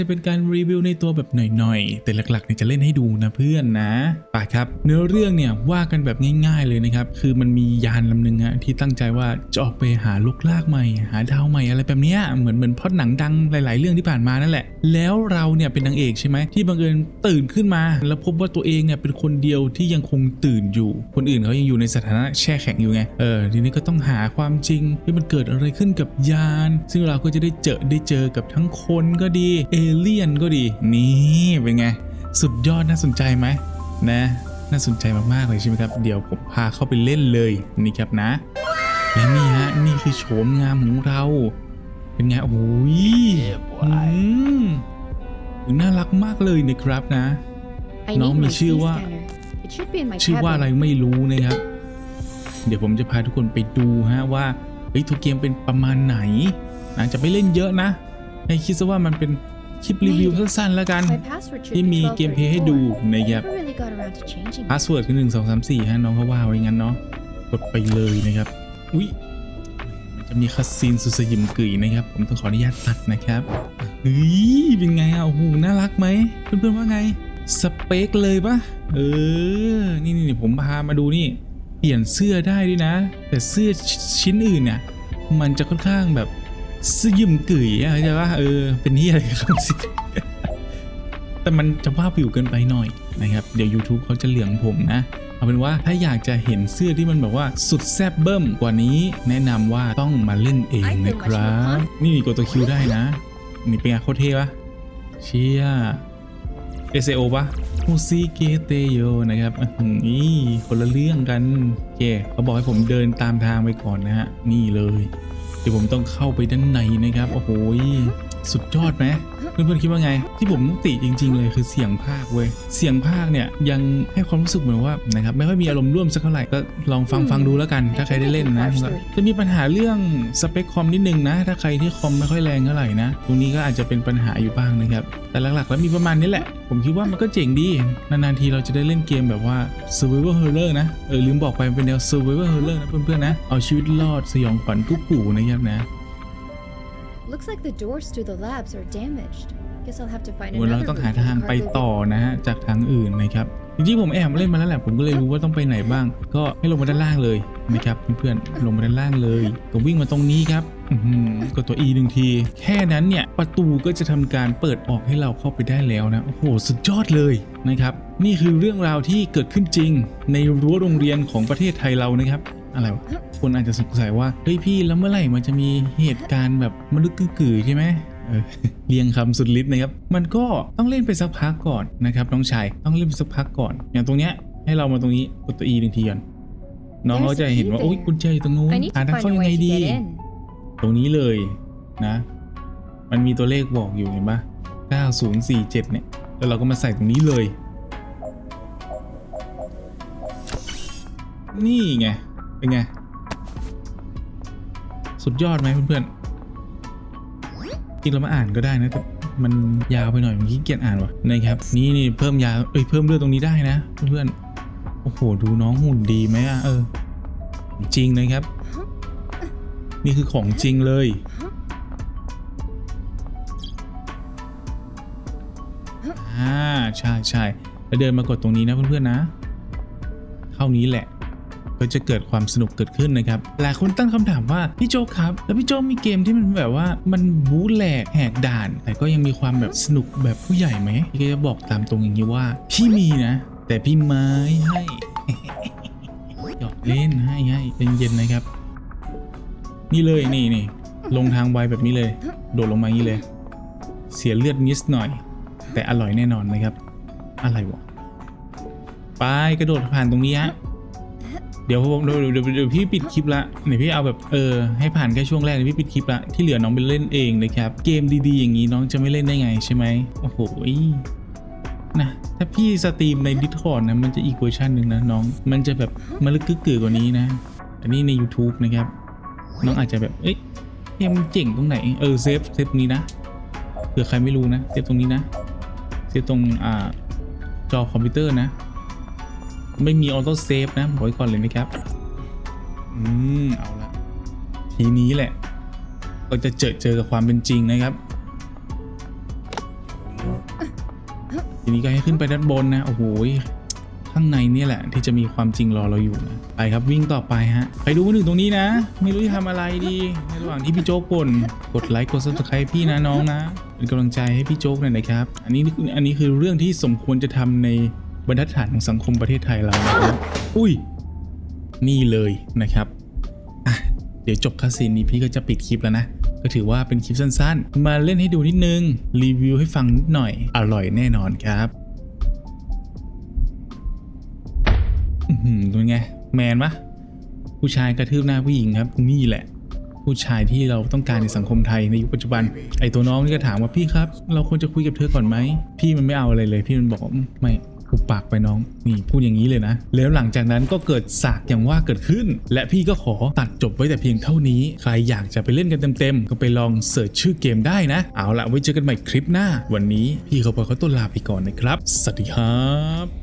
จะเป็นการรีวิวในตัวแบบหน่อยๆ แต่หลักๆเนี่ยจะเล่นให้ดูนะเพื่อนนะไปครับ เนื้อเรื่องเนี่ยว่ากันแบบง่ายๆเลยนะครับ คือมันมียานลำหนึ่งอะที่ตั้งใจว่าจะออกไปหาลูกลากใหม่ หาดาวใหม่อะไรแบบเนี้ยเหมือนเหมือนพอดหนังดังหลายๆ เรื่องที่ผ่านมานั่นแหละ แล้วเราเนี่ยเป็นนางเอกใช่ไหมที่บังเอิญตื่นขึ้นมา แล้วพบว่าตัวเองเนี่ยเป็นคนเดียวที่ยังคงตื่นอยู่ คนอื่นเขายังอยู่ในสถานะแช่แข็งอยู่ไงเออทีนี้ก็ต้องหาความจริงที่มันเกิดอะไรขึ้นกับยาน ซึ่งเราก็จะได้เจอได้เจอกับทั้งคนก็ดีเอเลี่ยนก็ดี นี่เป็นไง สุดยอดน่าสนใจไหมนะน่าสนใจมากๆเลยใช่ไหมครับ เดี๋ยวผมพาเข้าไปเล่นเลยนี่ครับนะ และนี่ฮะนี่คือโฉมงามของเรา เป็นไงโอ้ย Yeah, boy. อืมน่ารักมากเลยนะครับนะ I No, need my mi C ชื่อว่า scanner. It should be in my ชื่อว่าอะไร tablet. ไม่รู้นะครับ เดี๋ยวผมจะพาทุกคนไปดูฮะว่าเฮ้ยทุกเกมเป็นประมาณไหนนะจะไม่เล่นเยอะนะให้คิดซะว่ามันเป็น คลิปรีวิวสั้นๆแล้วกัน My password should ที่ be มีเกมเพลย์ให้ดู 1234. นะครับ Never really got around to changing. พาสเวิร์ดคือหนึ่งสองสามสี่ฮะน้องเขาว่าไว้งั้นเนาะกดไปเลยนะครับอุ๊ยมันจะมีคัสซีนสุดสยิมกึ๋ยนะครับ ผมต้องขออนุญาตตัดนะครับเฮ้ยเป็นไงอะโอ้โหน่ารักไหมเพื่อนๆว่าไงสเปคเลยปะเออ นี่นี่ผมพามาดูนี่ เปลี่ยนเสื้อได้ด้วยนะ แต่เสื้อชิ้นอื่นเนี่ยมันจะค่อนข้างแบบ สยิมกึ๋ยอะเข้าใจปะเออเป็นนี่อะไรครับสิแต่มันจะว่าผิวเกินไปหน่อยนะครับ เดี๋ยว YouTube เขาจะเหลืองผมนะ เอาเป็นว่าถ้าอยากจะเห็นเสื้อที่มันแบบว่าสุดแซบเบิ้มกว่านี้ แนะนำว่าต้องมาเล่นเองนะครับ นี่กดตัวคิวได้นะ นี่เป็นไงโคตรเท่ปะเชีย SAO ปะมูซิเกเตโยนะครับอื้อหือนี่คนละเรื่องกันโอเคเขาบอกให้ผมเดินตามทางไปก่อนนะฮะนี่เลยเดี๋ยวผมต้องเข้าไปด้านในนะครับ โอ้โห สุดยอดไหมเพื่อนๆคิดว่าไง ที่ผมติจริง ๆ เลยคือเสียงภาคเว้ยเสียงภาคเนี่ยยังให้ความรู้สึกเหมือนว่านะครับไม่ค่อยมีอารมณ์ร่วมสักเท่าไหร่ก็ลองฟังฟังดูแล้วกัน ถ้าใครได้เล่นนะจะมีปัญหาเรื่องสเปคคอมนิดนึงนะ ถ้าใครที่คอมไม่ค่อยแรงเท่าไหร่นะตรงนี้ก็อาจจะเป็นปัญหาอยู่บ้างนะครับแต่หลักๆ แล้วมีประมาณนี้แหละ ผมคิดว่ามันก็เจ๋งดีนานๆทีเราจะได้เล่นเกมแบบว่า survival horror นะเออลืมบอกไปมันเป็นแนว survival horror นะเพื่อนๆนะเอาชีวิตรอดสยองขวัญกุ๊กกูนะครับนะ Looks like the doors to the labs are damaged. Guess I'll have to find วันเรา another ต้อง route หา to the ทางไป cargo ต่อ bay. นะฮะ จากทางอื่นนะครับ จริงๆผมแอบมาเล่นมาแล้วแหละ ผมก็เลยรู้ว่าต้องไปไหนบ้าง ก็ให้ลงมาด้านล่างเลยนะครับเพื่อนๆลงมาด้านล่างเลย ก็วิ่งมาตรงนี้ครับอื้อหือกดตัว E หนึ่งที แค่นั้นเนี่ย ประตูก็จะทำการเปิดออกให้เราเข้าไปได้แล้วนะ โอ้โห สุดยอดเลยนะครับ นี่คือเรื่องราวที่เกิดขึ้นจริงในรั้วโรงเรียนของประเทศไทยเรานะครับ อะไรวะ คนอาจจะสงสัยว่าเฮ้ยพี่แล้วเมื่อไหร่มันจะมีเหตุการณ์แบบมนุษย์กึ่ๆใช่ไหมเออเรียงคำสุดฤทธิ์นะครับ มันก็ต้องเล่นไปสักพักก่อนนะครับน้องชายต้องเล่นไปสักพักก่อน อย่างตรงเนี้ยให้เรามาตรงนี้กดตัว E หนึ่งทีก่อนน้องเขาจะเห็นว่า There's a โอ๊ย key กุญแจอยู่ตรงนู้น I need หา to ทาง find เข้า a ยังไง way to ดี get in. ตรงนี้เลยนะ มันมีตัวเลขบอกอยู่เห็นปะ9047 เนี่ย แล้วเราก็มาใส่ตรงนี้เลย นี่ไง เป็นไง สุดยอดไหมเพื่อนๆจริงเรามาอ่านก็ได้นะแต่มันยาวไปหน่อยมันขี้เกียจอ่านว่ะนะครับนี่นี่เพิ่มยาเอ้ยเพิ่มเลือดตรงนี้ได้นะเพื่อนๆโอ้โหดูน้องหุ่นดีไหมอะเออ จริงนะครับ นี่คือของจริงเลยอ่าใช่ใช่แล้วเดินมากดตรงนี้นะเพื่อนๆนะ เท่านี้แหละ ก็จะเกิดความสนุกเกิดขึ้นนะครับหลายคนตั้งคำถามว่าพี่โจครับ แล้วพี่โจมีเกมที่มันแบบว่ามันบู๊แหลกแหกด่าน แต่ก็ยังมีความแบบสนุกแบบผู้ใหญ่ไหมพี่ก็จะบอกตามตรงอย่างนี้ว่า พี่มีนะ แต่พี่ไม้ให้หยอกเล่นให้ให้เย็นๆนะครับ นี่เลยนี่นี่ลงทางไวแบบนี้เลย โดดลงมาย่างนี้เลย เสียเลือดนิดหน่อย แต่อร่อยแน่นอนนะครับ อะไรวะไปกระโดดผ่านตรงนี้ฮะ เดี๋ยวผมเดี๋ยวเดี๋ยวเดี๋ยวพี่ปิดคลิปละเดี๋ยวพี่เอาแบบเออให้ผ่านแค่ช่วงแรกเดี๋ยวพี่ปิดคลิปละที่เหลือน้องไปเล่นเองนะครับ เกมดีๆ อย่างนี้น้องจะไม่เล่นได้ไงใช่ไหมโอ้โหนะถ้าพี่สตรีมใน Discord นะมันจะอีกเวอร์ชันหนึ่งนะน้อง มันจะแบบมันลึกกึกกือกว่านี้นะอันนี้ใน YouTube นะครับ น้องอาจจะแบบเอ้ยเกมมันเจ๋งตรงไหนเออเซฟเซฟนี้นะเผื่อใครไม่รู้นะเซฟตรงนี้นะเซฟตรงอ่าจอคอมพิวเตอร์นะ ไม่มีออโต้เซฟนะบอกไว้ก่อนเลยนะครับ อืม เอาละทีนี้แหละก็จะเจอเจอกับความเป็นจริงนะครับ ทีนี้ก็ให้ขึ้นไปด้านบนนะ โอ้โหข้างในนี่แหละ ที่จะมีความจริงรอเราอยู่นะไปครับวิ่งต่อไปฮะ ไปดูคนอื่นตรงนี้นะ ไม่รู้จะทำอะไรดีในระหว่างที่พี่โจ๊กบ่นกดไลค์กด subscribe พี่นะน้องนะ เป็นกำลังใจให้พี่โจ๊กหน่อยนะครับ อันนี้อันนี้คือเรื่องที่สมควรจะทำใน บรรทัดฐานของสังคมประเทศไทยเรานะครับอุ้ย นี่เลยนะครับอะเดี๋ยวจบคาสินนี้พี่ก็จะปิดคลิปแล้วนะ ก็ถือว่าเป็นคลิปสั้นๆ มาเล่นให้ดูนิดนึง รีวิวให้ฟังนิดหน่อย อร่อยแน่นอนครับอือหือเป็นไง แมนปะผู้ชายกระทืบหน้าผู้หญิงครับ นี่แหละ ผู้ชายที่เราต้องการในสังคมไทยในยุคปัจจุบัน ไอตัวน้องนี่ก็ถามว่าพี่ครับ เราควรจะคุยกับเธอก่อนไหม พี่มันไม่เอาอะไรเลย พี่มันบอกไม่ ปุบปากไปน้องนี่พูดอย่างนี้เลยนะ แล้วหลังจากนั้นก็เกิดสากอย่างว่าเกิดขึ้น และพี่ก็ขอตัดจบไว้แต่เพียงเท่านี้ ใครอยากจะไปเล่นกันเต็มๆ ก็ไปลองเสิร์ชชื่อเกมได้นะ เอาละไว้เจอกันใหม่คลิปหน้า วันนี้พี่เขาพอเขาตัวลาไปก่อนนะครับ สวัสดีครับ